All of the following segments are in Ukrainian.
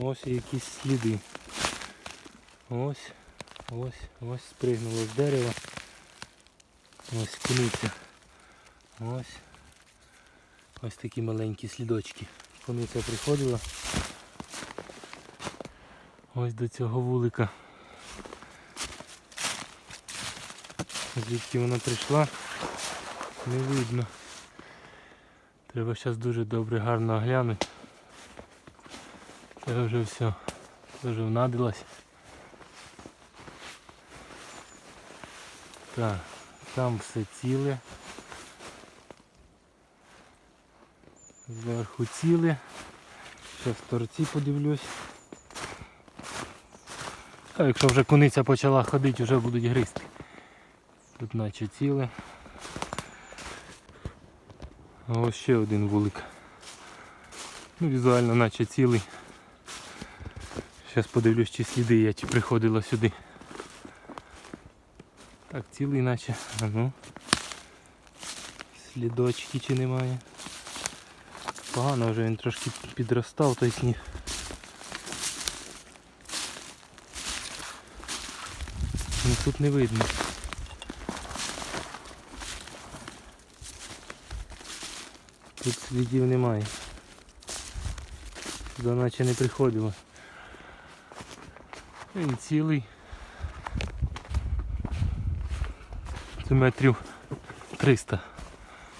Ось якісь сліди. Ось, ось, ось спригнуло з дерева. Ось куниця. Ось. Ось такі маленькі слідочки. Куниця приходила. Ось до цього вулика. Звідки вона прийшла, не видно. Треба зараз дуже добре гарно оглянути. Це вже все. Це вже внадилась. Так, там все ціле. Зверху ціле. Зараз в торці подивлюсь. А якщо вже куниця почала ходити, вже будуть гризти. Тут наче ціле. Ось ще один вулик. Ну, візуально наче цілий. Зараз подивлюсь, чи сліди я чи приходила сюди. Так, цілий наче. А ну. Слідочки чи немає. Погано вже він трошки підростав той сніг. Ну тут не видно. Тут слідів немає. Сюди наче не приходило. Він цілий. Це метрів 300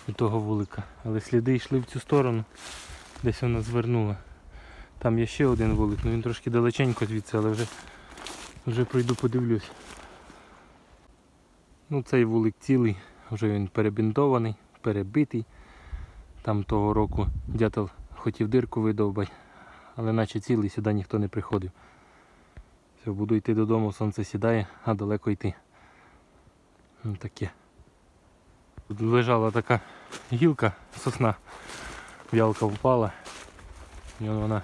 від того вулика. Але сліди йшли в цю сторону. Десь вона звернула. Там є ще один вулик, ну він трошки далеченько звідси, але вже, вже пройду подивлюсь. Ну цей вулик цілий, вже він перебінтований, перебитий. Там того року дятел хотів дирку видовбати, але наче цілий сюди ніхто не приходив. Все, буду йти додому, сонце сідає, а далеко йти. Ну, таке. Тут лежала така гілка, сосна, в'ялка впала. І он вона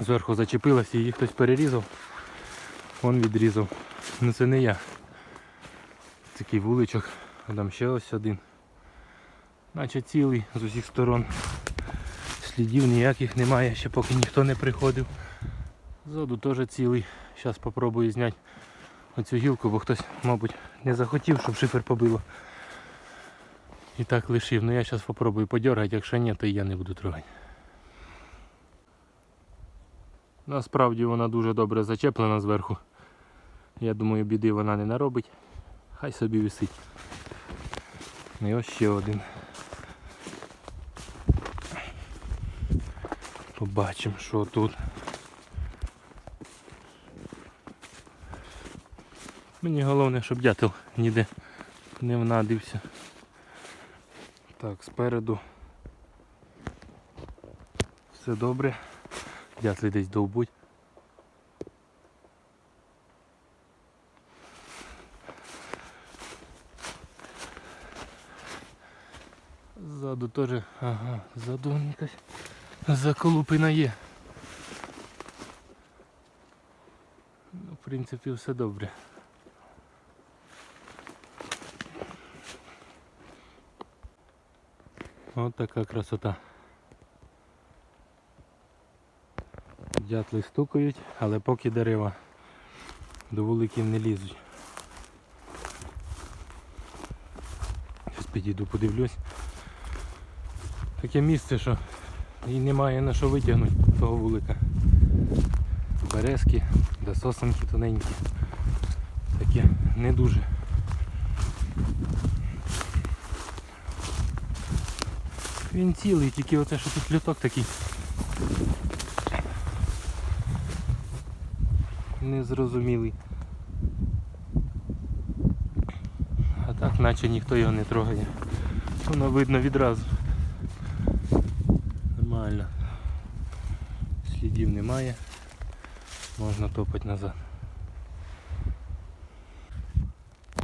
зверху зачепилась її хтось перерізав. Вон відрізав. Ну це не я. Такий вуличок, а там ще ось один. Наче цілий з усіх сторон. Слідів ніяких немає, ще поки ніхто не приходив. Ззаду теж цілий. Зараз спробую зняти оцю гілку, бо хтось, мабуть, не захотів, щоб шифер побило. І так лишив. Ну я зараз спробую подергати, якщо ні, то я не буду трогати. Насправді вона дуже добре зачеплена зверху. Я думаю, біди вона не наробить. Хай собі висить. І ось ще один. Побачимо, що тут. Мені головне, щоб дятел ніде не внадився. Так, спереду все добре. Дятли десь довбуть. Ззаду теж, ага, ззаду якась заколупина є. Ну, в принципі, все добре. От така красота. Дятли стукають, але поки дерева до вуликів не лізуть. Зараз підійду, подивлюсь. Таке місце, що і немає на що витягнути того вулика. Березки, сосенки тоненькі. Таке не дуже. Він цілий, тільки оце, що тут люток такий. Незрозумілий. А так наче ніхто його не трогає. Воно видно відразу. Нормально. Слідів немає. Можна топати назад.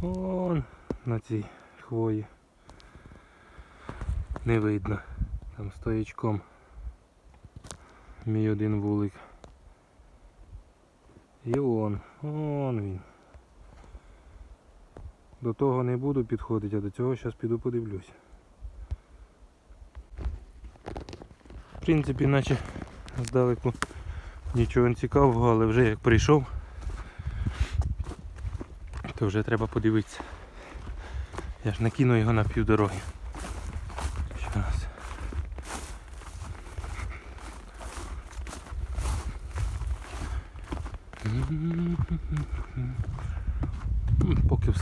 Вон на цій хвої. Не видно. Там стоячком. Мій один вулик. І он, он він. До того не буду підходити, а до цього зараз піду подивлюсь. В принципі, наче здалеку Нічого не цікавого, але вже як прийшов, то вже треба подивитися. Я ж накину його на півдороги.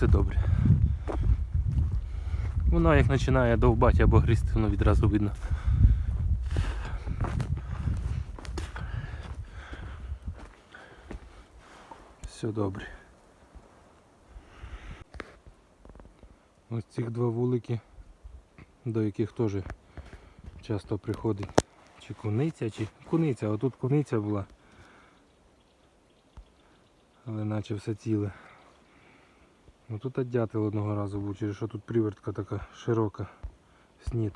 Все добре. Воно як починає довбати або гризти, воно відразу видно. Все добре. Ось цих два вулики, до яких теж часто приходить чи куниця, чи куниця, а тут куниця була. Але наче все ціле. Ну тут дятел одного разу був, через що тут привертка така широка, снід.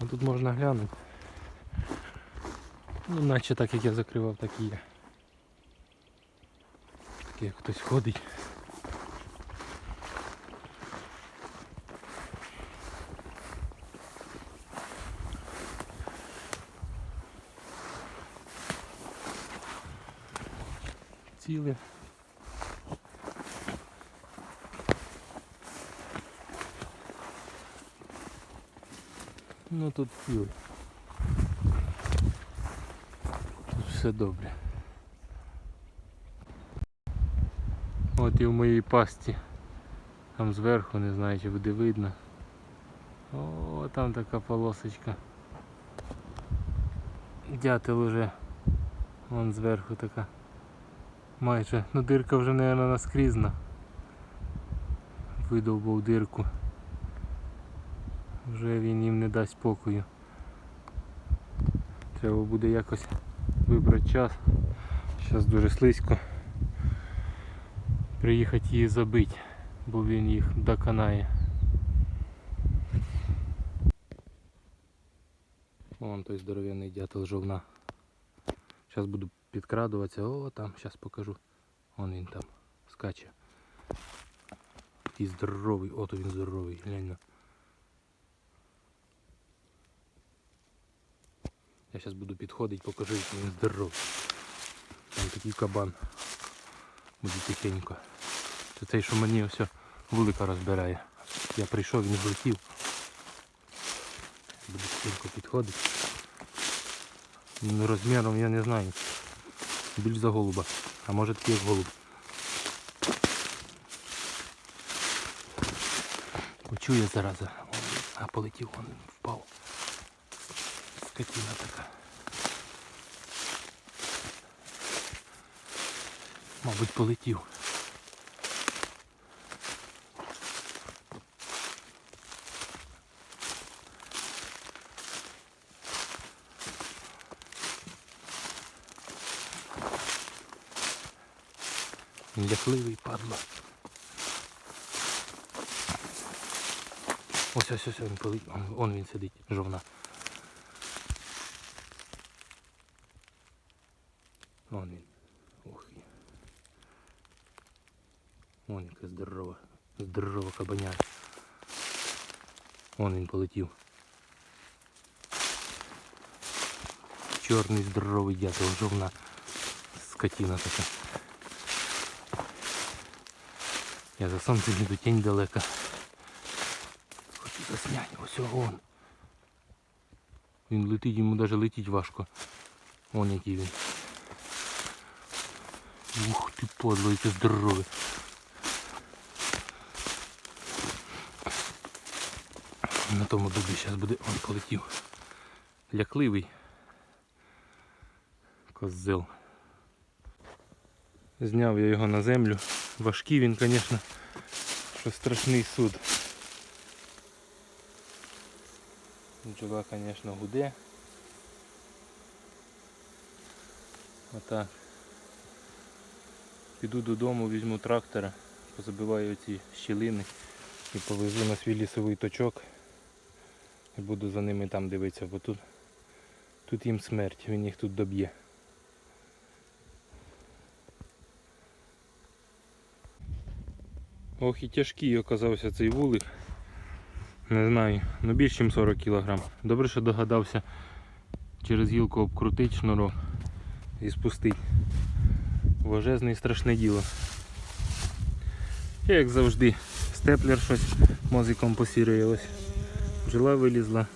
А тут можна глянути. Ну наче так як я закривав, так і є. Так як хтось ходить. Ціле. Ну тут. Тут все добре. От і в моїй пасті. Там зверху, не знаю чи буде видно. О, там така полосочка. Дятел уже вон зверху така. Майже, ну дирка вже, мабуть, наскрізна. Видовбав дирку. Вже він їм не дасть спокою. Треба буде якось вибрати час. Зараз дуже слизько. Приїхати її забити, бо він їх доконає. Вон той здоровенний дятел жовна. Зараз буду підкрадуватися. О, там, зараз покажу. Вон він там скаче. Такий здоровий, от він здоровий, глянь. Я зараз буду підходити, покажу, який він здоровий. Там такий кабан. Буде тихенько. Це цей, що мені ось вулика розбирає. Я прийшов, він злетів. Буду тихенько підходити. Розміром я не знаю. Більш за голуба. А може такий як голуб. Почує зараза. А полетів, он впав. Скотина така. Мабуть, полетів. Ляхливий падла. Ось ось ось він полетів. Он він сидить, жовна. Вон він. Ох. Вон яка здорова. Здорова кабаня. Вон він полетів. Чорний здоровий дятел, жовна скотина така. Я за сонцем іду тінь далека. Хочу засняти, ось он. Він летить, йому навіть летіть важко. Вон який він. Ух ти подло, яке здорове. На тому дубі зараз буде он полетів. Лякливий. Козел. Зняв я його на землю. Важкий він, звісно, що страшний суд. Бджола, звісно, гуде. Отак. Піду додому, візьму трактора, позабиваю ці щілини і повезу на свій лісовий точок. І буду за ними там дивитися, бо тут, тут їм смерть, він їх тут доб'є. Ох і тяжкий оказався цей вулик. Не знаю, ну більше ніж 40 кг. Добре, що догадався через гілку обкрутить шнурок і спустить. Важезне і страшне діло. Як завжди, степлер щось мозиком посірює. Бджола вилізла.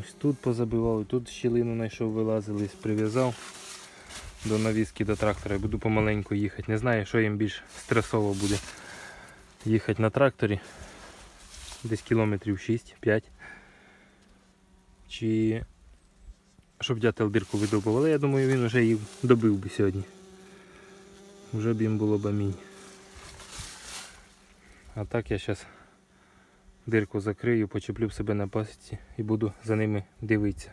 Ось тут позабивав, тут щілину знайшов, вилазили, прив'язав до навіски до трактора і буду помаленьку їхати. Не знаю, що їм більш стресово буде їхати на тракторі. Десь кілометрів 6-5. Чи щоб дятел дирку видобував. Але я думаю, він вже її добив би сьогодні. Вже б їм було б амінь. А так я зараз дирку закрию, почеплю себе на пасіці і буду за ними дивитися.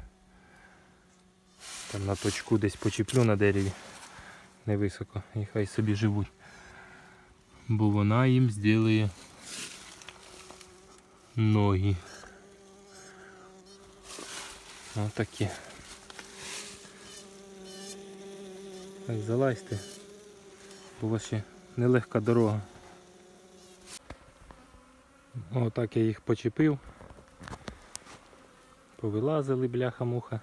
Там на точку десь почеплю на дереві невисоко і хай собі живуть. Бо вона їм зробить ноги. Отакі. Так, залазьте, бо у вас ще нелегка дорога. Отак я їх почепив. Повилазили бляха-муха.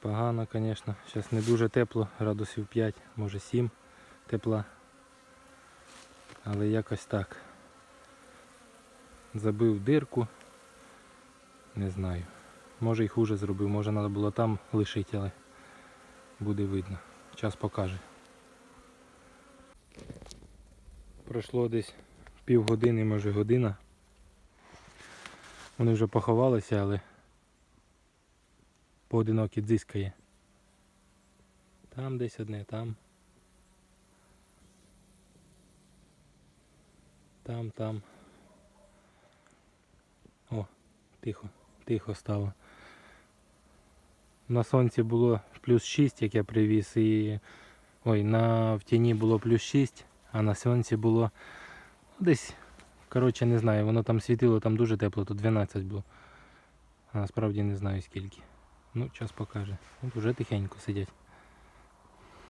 Погано, звісно. Зараз не дуже тепло, градусів 5, може 7 тепла. Але якось так. Забив дирку. Не знаю. Може і хуже зробив, може треба було там лишити, але буде видно. Час покаже. Пройшло десь півгодини, може година. Вони вже поховалися, але поодинокі дзискає. Там десь одне, там. Там, там. О, тихо, тихо стало. На сонці було плюс 6, як я привіз, і ой, на в тіні було плюс 6, а на сонці було десь, коротше, не знаю, воно там світило, там дуже тепло, тут 12 було. А насправді не знаю скільки. Ну, час покаже. От Вже тихенько сидять.